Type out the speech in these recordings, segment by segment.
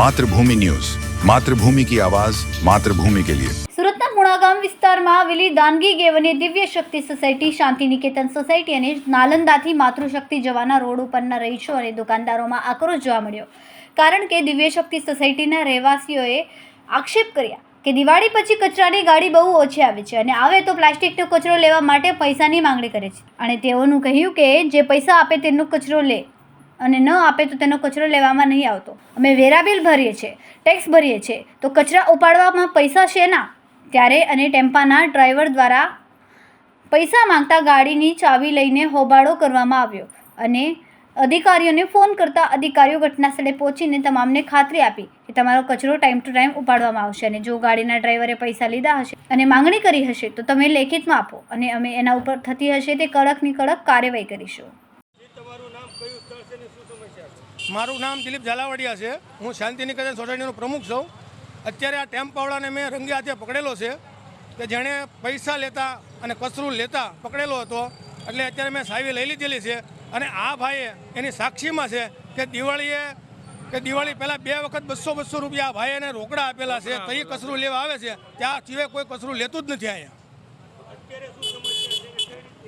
Mathrubhumi news. Mathrubhumi કી આવાજ, માતૃભૂમિ કે લિયે. સુરતના મુણાગામ વિસ્તારમાં આવેલી દાનગી ગેવની દિવ્ય શક્તિ સોસાયટી શાંતિ નિકેતન સોસાયટી અને નાલંદાથી માતૃશક્તિ જવાના રોડ ઉપરના રહીશો અને દુકાનદારોમાં આક્રોશ જોવા મળ્યો. કારણ કે દિવ્ય શક્તિ સોસાયટીના રહેવાસીઓએ આક્ષેપ કર્યા કે દિવાળી પછી કચરાની ગાડી બહુ ઓછી આવે છે અને આવે તો પ્લાસ્ટિકનો કચરો લેવા માટે પૈસાની માંગણી કરે છે. અને તેઓનું કહ્યું કે જે પૈસા આપે તેનો કચરો લે. અને ન આપે તો તેનો કચરો લેવામાં નહીં આવતો. અમે વેરા બિલ ભરીએ છીએ, ટેક્સ ભરીએ છીએ. તો કચરા ઉપાડવામાં પૈસા શેના ત્યારે અને ટેમ્પાના ડ્રાઈવર દ્વારા પૈસા માંગતા ગાડીની ચાવી લઈને હોબાળો કરવામાં આવ્યો અને અધિકારીઓને ફોન કરતા અધિકારીઓ ઘટનાસ્થળે પહોંચીને તમામને ખાતરી આપી કે તમારો કચરો ટાઈમ ટુ ટાઈમ ઉપાડવામાં આવશે અને જો ગાડીના ડ્રાઈવરે પૈસા લીધા હશે અને માંગણી કરી હશે તો તમે લેખિતમાં આપો અને અમે એના ઉપર થતી હશે તે કડકની કડક કાર્યવાહી કરીશું. મારું નામ દિલીપ ઝાલાવાડિયા છે. હું શાંતિનિકેતન સોસાયટીનો પ્રમુખ છું. અત્યારે આ ટેમ્પાવાળાને મેં રંગે હાથે પકડેલો છે કે જેણે પૈસા લેતા અને કચરું લેતા પકડેલો હતો. એટલે અત્યારે મેં સાવી લઈ લીધેલી છે. અને આ ભાઈએ એની સાક્ષીમાં છે કે દિવાળીએ કે દિવાળી પહેલાં બે વખત બસો બસો રૂપિયા આ ભાઈ એને રોકડા આપેલા છે. તો એ કચરું લેવા આવે છે. ત્યાં સિવાય કોઈ કચરું લેતું જ નથી અહીંયા.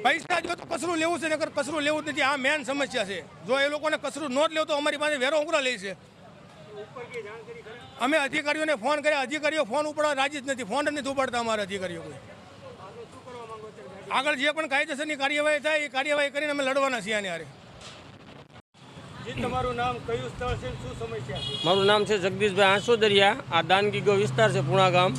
પૈસા જો તો કચરું લેવું છે નકર કચરું લેવું જ નથી. આ મેન સમસ્યા છે. જો એ લોકોને કચરું ન જ લેવું તો અમારી પાસે વેરો ઉઘરા લે છે. અમે અધિકારીઓને ફોન કર્યા. અધિકારીઓ ફોન ઉપાડવા રાજી જ નથી. ફોન જ નથી ઉપાડતા અમારા અધિકારીઓ કોઈ. આગળ જે પણ કાયદેસરની કાર્યવાહી થાય એ કાર્યવાહી કરીને અમે લડવાના છીએ આને હારે. તમારું નામ કયું સ્થળ છે શું સમસ્યા મારું નામ છે જગદીશભાઈ આંસોદરિયા. આ દાનગીગો વિસ્તાર છે પુણા ગામ.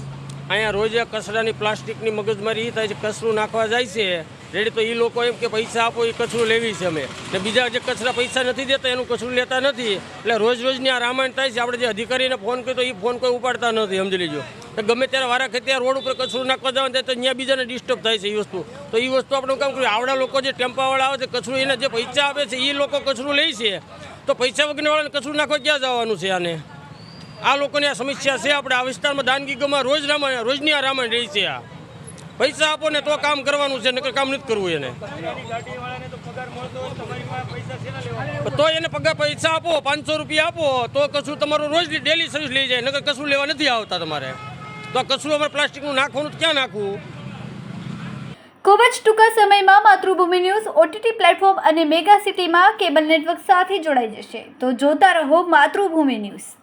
અહીંયા રોજ કચરાની પ્લાસ્ટિકની મગજમારી એ થાય છે, કચરું નાખવા જાય છે. રેડી તો એ લોકો એમ કે પૈસા આપો એ કચરું લેવી છે અમે. ને બીજા જે કચરા પૈસા નથી દેતા, એનું કચરું લેતા નથી. એટલે રોજ રોજની આ રામાયણ થાય છે, આપણે જે અધિકારીને ફોન કર્યો તો એ ફોન કોઈ ઉપાડતા નથી, સમજી લેજો. ગમે ત્યારે વારા ખેતી રોડ ઉપર કચરું નાખવા જવાનું તો અહીંયા બીજાને ડિસ્ટર્બ થાય છે એ વસ્તુ. તો એ વસ્તુ આપણે કામ કર્યું આવડા લોકો જે ટેમ્પાવાળા આવે છે, કચરું એને જે પૈસા આપે છે એ લોકો કચરું લે છે. તો પૈસા વગરવાળાને કચરું નાખવા ક્યાં જવાનું છે આને? આ લોકોની આ સમસ્યા છે. આપણે આ વિસ્તારમાં દાનગીગમાં રોજ રામાયણ, રોજની આ રામાયણ રહી છે આ. પૈસા આપો ને તો કામ કરવાનું છે, નકર કામ નથી કરવું એને. તો એને પગાર પૈસા આપો, પાંચસો રૂપિયા આપો, તો કશું તમારું રોજ ડેલી સર્વિસ લઈ જાય, નકર કશું લેવા નથી આવતા તમારે. તો કશું અમારે પ્લાસ્ટિકનું નાખવાનું ક્યાં નાખવું? ખૂબ જ ટૂંકા સમયમાં માતૃભૂમિ ન્યૂઝ ઓટીટી પ્લેટફોર્મ અને મેગા સિટીમાં કેબલ નેટવર્ક સાથે જોડાઈ જશે. તો જોતા રહો માતૃભૂમિ ન્યૂઝ.